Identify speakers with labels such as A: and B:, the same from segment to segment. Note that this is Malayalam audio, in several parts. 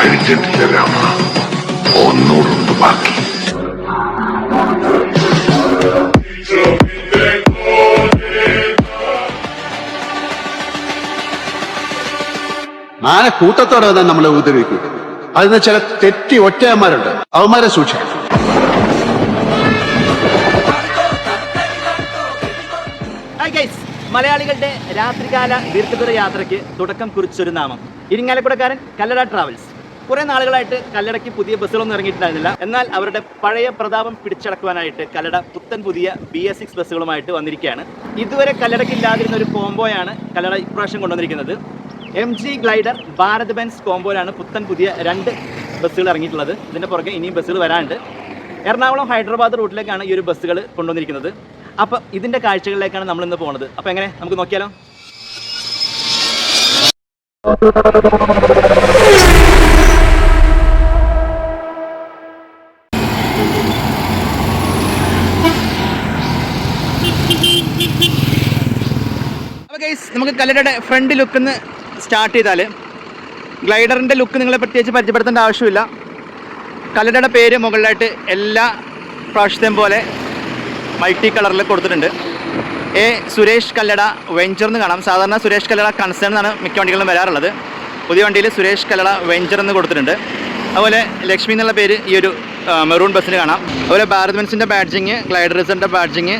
A: കഴിച്ചിട്ടില്ല രാമ ഒന്നൂറുണ്ട് ബാക്കി.
B: ആന കൂട്ടത്തോടെ വന്നാൽ നമ്മളെ ഉപദ്രവിക്കും. അതിന് ചില തെറ്റി ഒറ്റയന്മാരുണ്ട്. അവന്മാരെ സൂക്ഷിക്കണം.
C: മലയാളികളുടെ രാത്രികാല ദീർഘദൂര യാത്രയ്ക്ക് തുടക്കം കുറിച്ചൊരു നാമം. ഇരിങ്ങാലക്കുടക്കാരൻ കല്ലട ട്രാവൽസ് കുറെ നാളുകളായിട്ട് കല്ലടയ്ക്ക് പുതിയ ബസ്സുകളൊന്നും ഇറങ്ങിയിട്ടുണ്ടായിരുന്നില്ല. എന്നാൽ അവരുടെ പഴയ പ്രതാപം പിടിച്ചടക്കുവാനായിട്ട് കല്ലട പുത്തൻ പുതിയ ബി എസ് സിക്സ് ബസ്സുകളുമായിട്ട് വന്നിരിക്കുകയാണ്. ഇതുവരെ കല്ലടയ്ക്ക് ഇല്ലാതിരുന്ന ഒരു കോംബോയാണ് കല്ലട ഇപ്രാവശ്യം കൊണ്ടുവന്നിരിക്കുന്നത്. M G glider Bharat Benz കോംബോയിലാണ് പുത്തൻ പുതിയ രണ്ട് ബസ്സുകൾ ഇറങ്ങിയിട്ടുള്ളത്. ഇതിന്റെ പുറകെ ഇനിയും ബസ്സുകൾ വരാനുണ്ട്. എറണാകുളം ഹൈദരാബാദ് റൂട്ടിലേക്കാണ് ഈ ഒരു ബസ്സുകൾ കൊണ്ടുവന്നിരിക്കുന്നത്. അപ്പോൾ ഇതിന്റെ കാഴ്ചകളിലേക്കാണ് നമ്മൾ ഇന്ന് പോകുന്നത് അപ്പോൾ എങ്ങനെ? നമുക്ക് നോക്കിയാലോ അപ്പോൾ ഗൈസ് നമുക്ക് കല്ലടയുടെ ഫ്രണ്ട് ലുക്ക് നിന്ന് സ്റ്റാർട്ട് ചെയ്താൽ ഗ്ലൈഡറിന്റെ ലുക്ക് നിങ്ങളെ പ്രത്യേകിച്ച് പരിചയപ്പെടുത്തേണ്ട ആവശ്യമില്ല. കല്ലടയുടെ പേര് മുകളിലായിട്ട് എല്ലാ പ്രാവശ്യത്തെയും പോലെ മൾട്ടി കളറിൽ കൊടുത്തിട്ടുണ്ട്. എ സുരേഷ് കല്ലട വെഞ്ചർ എന്ന് കാണാം. സാധാരണ സുരേഷ് കല്ലട കൺസേൺ എന്നാണ് മിക്ക വണ്ടികളും വരാറുള്ളത്. പുതിയ വണ്ടിയിൽ സുരേഷ് കല്ലട വെഞ്ചർ എന്ന് കൊടുത്തിട്ടുണ്ട്. അതുപോലെ ലക്ഷ്മി എന്നുള്ള പേര് ഈ ഒരു മെറൂൺ ബസ്സിന് കാണാം. അതുപോലെ ഭാരത് ബെൻസിന്റെ ബാഡ്ജിങ് ഗ്ലൈഡറിസറിന്റെ ബാഡ്ജിങ്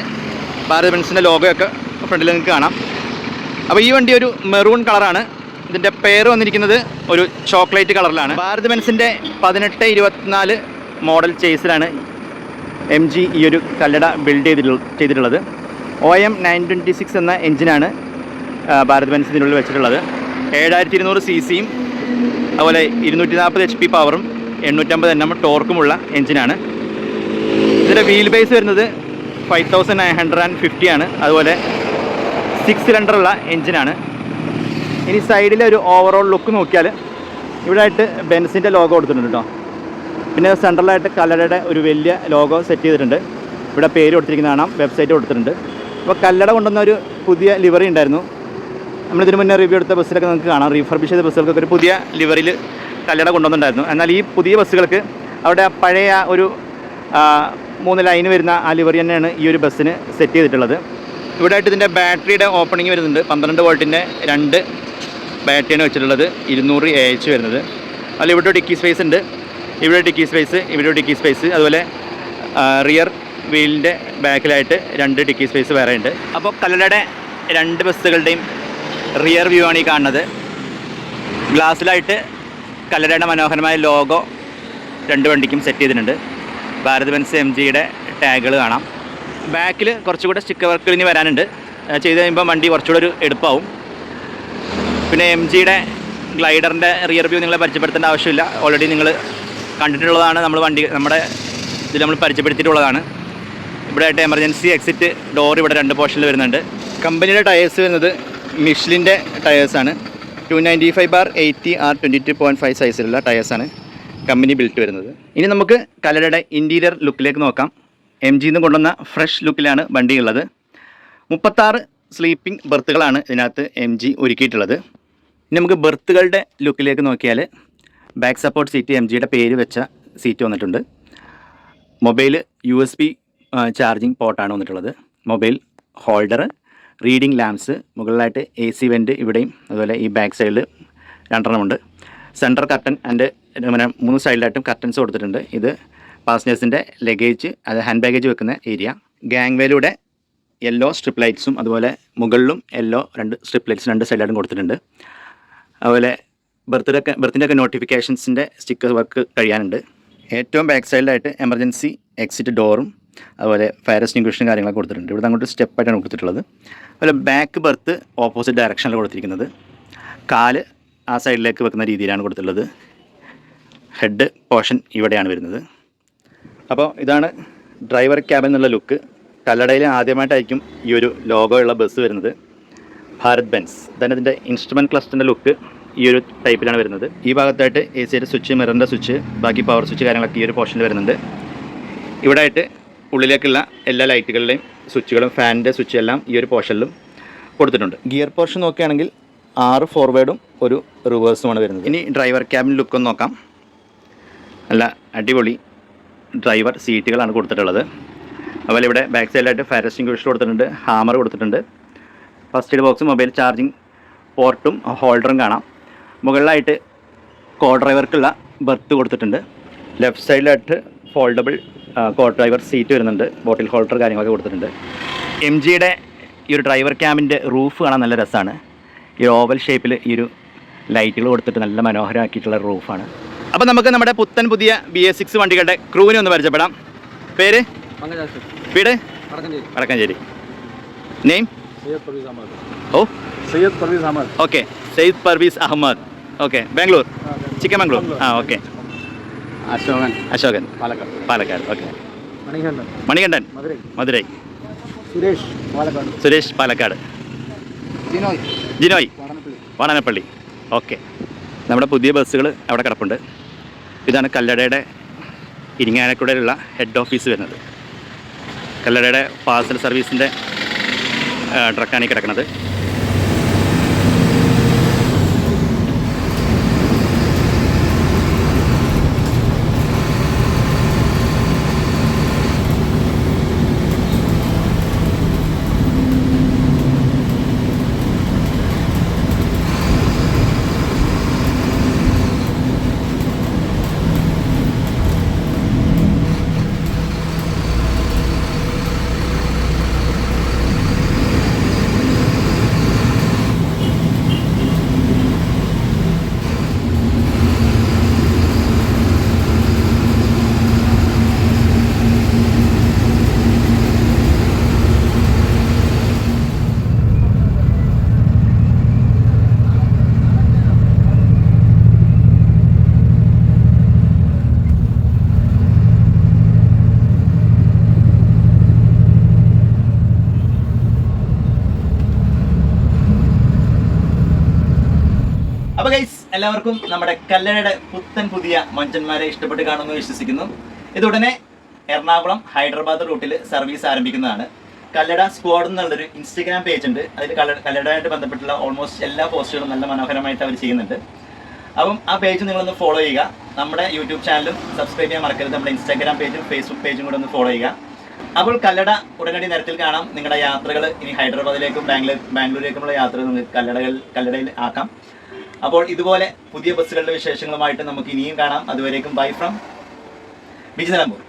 C: ഭാരത് ബെൻസിന്റെ ഒക്കെ ഫ്രണ്ടിൽ നിങ്ങൾക്ക് കാണാം. അപ്പോൾ ഈ വണ്ടി ഒരു മെറൂൺ കളറാണ്. ഇതിന്റെ പേര് വന്നിരിക്കുന്നത് ഒരു ചോക്ലേറ്റ് കളറിലാണ്. ഭാരത് ബെൻസിന്റെ പതിനെട്ട് ഇരുപത്തിനാല് മോഡൽ ചേസിലാണ് എം ജി ഈ ഒരു കല്ലട ബിൽഡ് ചെയ്തിട്ടുള്ള ചെയ്തിട്ടുള്ളത്. O M nine twenty six എന്ന എഞ്ചിനാണ് ആ, ഭാരത് ബെൻസ് ഇതിനുള്ളിൽ വെച്ചിട്ടുള്ളത്. ഏഴായിരത്തി ഇരുന്നൂറ് സി സിയും അതുപോലെ ഇരുന്നൂറ്റി നാൽപ്പത് എച്ച് പി പവറും എണ്ണൂറ്റമ്പത് എണ്ണം ടോർക്കുമുള്ള എഞ്ചിനാണ്. ഇതിന്റെ വീൽ ബേസ് വരുന്നത് five thousand nine hundred and fifty ആണ്. അതുപോലെ സിക്സ് സിലിണ്ടറുള്ള എഞ്ചിനാണ് ഇനി സൈഡിലെ ഒരു ഓവറോൾ ലുക്ക് നോക്കിയാൽ ഇവിടെ ആയിട്ട് ബെൻസിന്റെ ലോഗോ കൊടുത്തിട്ടുണ്ട് കേട്ടോ പിന്നെ സെൻട്രലായിട്ട് കല്ലടയുടെ ഒരു വലിയ ലോഗോ സെറ്റ് ചെയ്തിട്ടുണ്ട്. ഇവിടെ പേര് കൊടുത്തിരിക്കുന്ന കാണാം വെബ്സൈറ്റ് കൊടുത്തിട്ടുണ്ട്. അപ്പോൾ കല്ലട കൊണ്ടുവന്ന ഒരു പുതിയ ലിവറി ഉണ്ടായിരുന്നു. നമ്മളിതിന് മുന്നേ റിവ്യൂ എടുത്ത ബസ്സിലൊക്കെ നിങ്ങൾക്ക് കാണാം. റീഫർബിഷ് ചെയ്ത ബസ്സുകൾക്കൊക്കെ ഒരു പുതിയ ലിവറിയിൽ കല്ലട കൊണ്ടുവന്നിട്ടുണ്ടായിരുന്നു. എന്നാൽ ഈ പുതിയ ബസ്സുകൾക്ക് അവിടെ പഴയ ഒരു മൂന്ന് ലൈന് വരുന്ന ആ ലിവറി തന്നെയാണ് ഈ ഒരു ബസ്സിന് സെറ്റ് ചെയ്തിട്ടുള്ളത്. ഇവിടെ ആയിട്ട് ഇതിന്റെ ബാറ്ററിയുടെ ഓപ്പണിംഗ് വരുന്നുണ്ട്. പന്ത്രണ്ട് വോൾട്ടിന്റെ രണ്ട് ബാറ്ററിയാണ് വെച്ചിട്ടുള്ളത്. ഇരുന്നൂറ് എ എച്ച് വരുന്നത്. അതിൽ ഇവിടെ ഡിക്കി സ്പേസ് ഉണ്ട്. ഇവിടെ ഡിക്കി സ്പേസ് ഇവിടെ ഡിക്കി സ്പേസ് അതുപോലെ റിയർ വീലിന്റെ ബാക്കിലായിട്ട് രണ്ട് ഡിക്കി സ്പേസ് വേറെ ഉണ്ട്. അപ്പോൾ കല്ലടയുടെ രണ്ട് ബസ്സുകളുടെയും റിയർ വ്യൂ ആണ് ഈ കാണുന്നത്. ഗ്ലാസ്സിലായിട്ട് കല്ലടയുടെ മനോഹരമായ ലോഗോ രണ്ട് വണ്ടിക്കും സെറ്റ് ചെയ്തിട്ടുണ്ട്. ഭാരത് ബെൻസ് എം ജിയുടെ ടാഗുകൾ കാണാം. ബാക്കിൽ കുറച്ചുകൂടെ സ്റ്റിക്കർ വർക്ക് ഇനി വരാനുണ്ട്. ചെയ്ത് കഴിയുമ്പോൾ വണ്ടി കുറച്ചുകൂടെ ഒരു എടുപ്പാവും. പിന്നെ എം ജിയുടെ ഗ്ലൈഡറിന്റെ റിയർ വ്യൂ നിങ്ങളെ പരിചയപ്പെടുത്തേണ്ട ആവശ്യമില്ല. ഓൾറെഡി നിങ്ങൾ കണ്ടിട്ടുള്ളതാണ് നമ്മൾ വണ്ടി നമ്മുടെ ഇതിൽ നമ്മൾ പരിചയപ്പെടുത്തിയിട്ടുള്ളതാണ്. ഇവിടെ ആയിട്ട് എമർജൻസി എക്സിറ്റ് ഡോർ ഇവിടെ രണ്ട് പോർഷനിൽ വരുന്നുണ്ട്. കമ്പനിയുടെ ടയേഴ്സ് വരുന്നത് മിഷ്ലിന്റെ ടയേഴ്സാണ് two ninety five bar eighty R twenty two point five സൈസിലുള്ള ടയേഴ്സാണ് കമ്പനി ബിൽറ്റ് വരുന്നത്. ഇനി നമുക്ക് കലടയുടെ ഇന്റീരിയർ ലുക്കിലേക്ക് നോക്കാം. എം ജിന്ന് കൊണ്ടുവന്ന ഫ്രഷ് ലുക്കിലാണ് വണ്ടി ഉള്ളത് മുപ്പത്താറ് സ്ലീപ്പിംഗ് ബെർത്തുകളാണ് ഇതിനകത്ത് എം ജി ഒരുക്കിയിട്ടുള്ളത്. ഇനി നമുക്ക് ബെർത്തുകളുടെ ലുക്കിലേക്ക് നോക്കിയാൽ ബാക്ക് സപ്പോർട്ട് സീറ്റ് എം ജിയുടെ പേര് വെച്ച സീറ്റ് വന്നിട്ടുണ്ട്. Mobile U S B charging പോർട്ടാണ് വന്നിട്ടുള്ളത്. മൊബൈൽ ഹോൾഡർ റീഡിംഗ് ലാംപ്സ് മുകളിലായിട്ട് എ സി വെന്റ് ഇവിടെയും അതുപോലെ ഈ ബാക്ക് സൈഡിൽ രണ്ടെണ്ണമുണ്ട്. സെന്റർ കർട്ടൻ ആൻഡ് മൂന്ന് സൈഡിലായിട്ടും കർട്ടൻസ് കൊടുത്തിട്ടുണ്ട്. ഇത് പാസഞ്ചേഴ്സിന്റെ ലഗേജ് അത് ഹാൻഡ് ബാഗേജ് വെക്കുന്ന ഏരിയ ഗാങ് വേയിലൂടെ യെല്ലോ സ്ട്രിപ്പ് ലൈറ്റ്സും അതുപോലെ മുകളിലും യെല്ലോ രണ്ട് സ്ട്രിപ്പ് ലൈറ്റ്സ് രണ്ട് സൈഡിലായിട്ടും കൊടുത്തിട്ടുണ്ട്. അതുപോലെ ബർത്തിലൊക്കെ ബർത്തിന്റെയൊക്കെ നോട്ടിഫിക്കേഷൻസിന്റെ സ്റ്റിക്കർ വർക്ക് കഴിയാനുണ്ട്. ഏറ്റവും ബാക്ക് സൈഡിലായിട്ട് എമർജൻസി എക്സിറ്റ് ഡോറും അതുപോലെ ഫയർ എക്സ്റ്റിംഗ്വിഷനും കാര്യങ്ങളൊക്കെ കൊടുത്തിട്ടുണ്ട്. ഇവിടെ അങ്ങോട്ട് സ്റ്റെപ്പായിട്ടാണ് കൊടുത്തിട്ടുള്ളത്. അതുപോലെ ബാക്ക് ബർത്ത് ഓപ്പോസിറ്റ് ഡയറക്ഷനിൽ കൊടുത്തിരിക്കുന്നത്. കാൽ ആ സൈഡിലേക്ക് വെക്കുന്ന രീതിയിലാണ് കൊടുത്തിട്ടുള്ളത്. ഹെഡ് പോർഷൻ ഇവിടെയാണ് വരുന്നത്. അപ്പോൾ ഇതാണ് ഡ്രൈവർ ക്യാബിൻ എന്നുള്ള ലുക്ക് കല്ലടയിൽ ആദ്യമായിട്ടായിരിക്കും ഈ ഒരു ലോഗോ ഉള്ള ബസ് വരുന്നത്. ഭാരത് ബെൻസ്. തന്നെ ഇതിന്റെ ഇൻസ്ട്രുമെന്റ് ക്ലസ്റ്ററിന്റെ ലുക്ക് ഈ ഒരു ടൈപ്പിലാണ് വരുന്നത്. ഈ ഭാഗത്തായിട്ട് എ സിയുടെ സ്വിച്ച് മിററിന്റെ സ്വിച്ച് ബാക്കി പവർ സ്വിച്ച് കാര്യങ്ങളൊക്കെ ഈ ഒരു പോർഷനിൽ വരുന്നുണ്ട്. ഇവിടെ ആയിട്ട് ഉള്ളിലേക്കുള്ള എല്ലാ ലൈറ്റുകളുടെയും സ്വിച്ചുകളും ഫാനിന്റെ സ്വിച്ച് എല്ലാം ഈ ഒരു പോർഷനിലും കൊടുത്തിട്ടുണ്ട്. ഗിയർ പോർഷൻ നോക്കുകയാണെങ്കിൽ ആറ് ഫോർവേഡും ഒരു റിവേഴ്സുമാണ് വരുന്നത്. ഇനി ഡ്രൈവർ ക്യാബിൻ ലുക്കൊന്ന് നോക്കാം. നല്ല അടിപൊളി ഡ്രൈവർ സീറ്റുകളാണ് കൊടുത്തിട്ടുള്ളത്. അതുപോലെ ഇവിടെ ബാക്ക് സൈഡിലായിട്ട് ഫയർ എക്സ്റ്റിംഗ്വിഷർ കൊടുത്തിട്ടുണ്ട് ഹാമർ കൊടുത്തിട്ടുണ്ട്. First aid box mobile charging പോർട്ടും ഹോൾഡറും കാണാം. മുകളിലായിട്ട് കോ ഡ്രൈവർക്കുള്ള ബർത്ത് കൊടുത്തിട്ടുണ്ട്. ലെഫ്റ്റ് സൈഡിലായിട്ട് ഫോൾഡബിൾ കോ ഡ്രൈവർ സീറ്റ് വരുന്നുണ്ട്. ബോട്ടിൽ ഹോൾഡർ കാര്യങ്ങളൊക്കെ കൊടുത്തിട്ടുണ്ട്. എം ജിയുടെ ഈ ഒരു ഡ്രൈവർ ക്യാബിന്റെ റൂഫ് കാണാൻ നല്ല രസമാണ് ഈ ഓവൽ ഷേപ്പിൽ ഈ ഒരു ലൈറ്റുകൾ കൊടുത്തിട്ട് നല്ല മനോഹരമാക്കിയിട്ടുള്ള റൂഫാണ് അപ്പോൾ നമുക്ക് നമ്മുടെ പുത്തൻ പുതിയ ബി എസ് സിക്സ് വണ്ടികളുടെ ക്രൂവിനെ ഒന്ന് പരിചയപ്പെടാം. പേര്? വീട്? വടക്കഞ്ചേരി. നെയിം ഓ?
D: സയ്യദ് പർവീസ് അഹമ്മദ്.
C: ഓക്കെ സയ്യദ് പർവീസ് അഹമ്മദ്. ഓക്കെ ബാംഗ്ലൂർ? ചിക്കമംഗ്ലൂർ. ആ okay
D: Ashokan.
C: Ashokan.
D: Palakkad.
C: Palakkad. Okay Manikandan.
D: Manikandan.
C: Madurai.
D: Suresh Palakkad.
C: Suresh Palakkad. Jinoy.
D: Jinoy.
C: Vadanappally. Okay നമ്മുടെ പുതിയ ബസ്സുകൾ അവിടെ കിടപ്പുണ്ട്. ഇതാണ് കല്ലടയുടെ ഇരിങ്ങാനക്കുടയിലുള്ള ഹെഡ് ഓഫീസ് വരുന്നത്. കല്ലടയുടെ പാർസൽ സർവീസിന്റെ ട്രക്കാണ് ഈ കിടക്കുന്നത്. അപ്പോൾ ഗൈസ് എല്ലാവർക്കും നമ്മുടെ കല്ലടയുടെ പുത്തൻ പുതിയ മഞ്ചന്മാരെ ഇഷ്ടപ്പെട്ട് കാണുമെന്ന് വിശ്വസിക്കുന്നു. ഇതുടനെ എറണാകുളം ഹൈദരാബാദ് റൂട്ടിൽ സർവീസ് ആരംഭിക്കുന്നതാണ്. കല്ലട സ്ക്വാഡ് എന്നുള്ളൊരു ഇൻസ്റ്റഗ്രാം പേജ് ഉണ്ട്. അതിൽ കല്ല കല്ലടയായിട്ട് ബന്ധപ്പെട്ടുള്ള ഓൾമോസ്റ്റ് എല്ലാ പോസ്റ്റുകളും നല്ല മനോഹരമായിട്ട് അവർ ചെയ്യുന്നുണ്ട്. അപ്പം ആ പേജ് നിങ്ങളൊന്ന് ഫോളോ ചെയ്യുക. നമ്മുടെ യൂട്യൂബ് ചാനലും സബ്സ്ക്രൈബ് ചെയ്യാൻ മറക്കരുത്. നമ്മുടെ ഇൻസ്റ്റാഗ്രാം പേജും ഫേസ്ബുക്ക് പേജും കൂടെ ഒന്ന് ഫോളോ ചെയ്യുക. അപ്പോൾ കല്ലട ഉടനടി നിരത്തിൽ കാണാം. നിങ്ങളുടെ യാത്രകൾ ഇനി ഹൈദരാബാദിലേക്കും ബാംഗ്ലൂർ ബാംഗ്ലൂരിലേക്കുമുള്ള യാത്രകൾ നിങ്ങൾക്ക് കല്ലടകൾ കല്ലടയിൽ ആക്കാം. അപ്പോൾ ഇതുപോലെ പുതിയ ബസ്സുകളുടെ വിശേഷങ്ങളുമായിട്ട് നമുക്ക് ഇനിയും കാണാം. അതുവരേക്കും ബൈ ഫ്രം ബിജി നിലമ്പൂർ.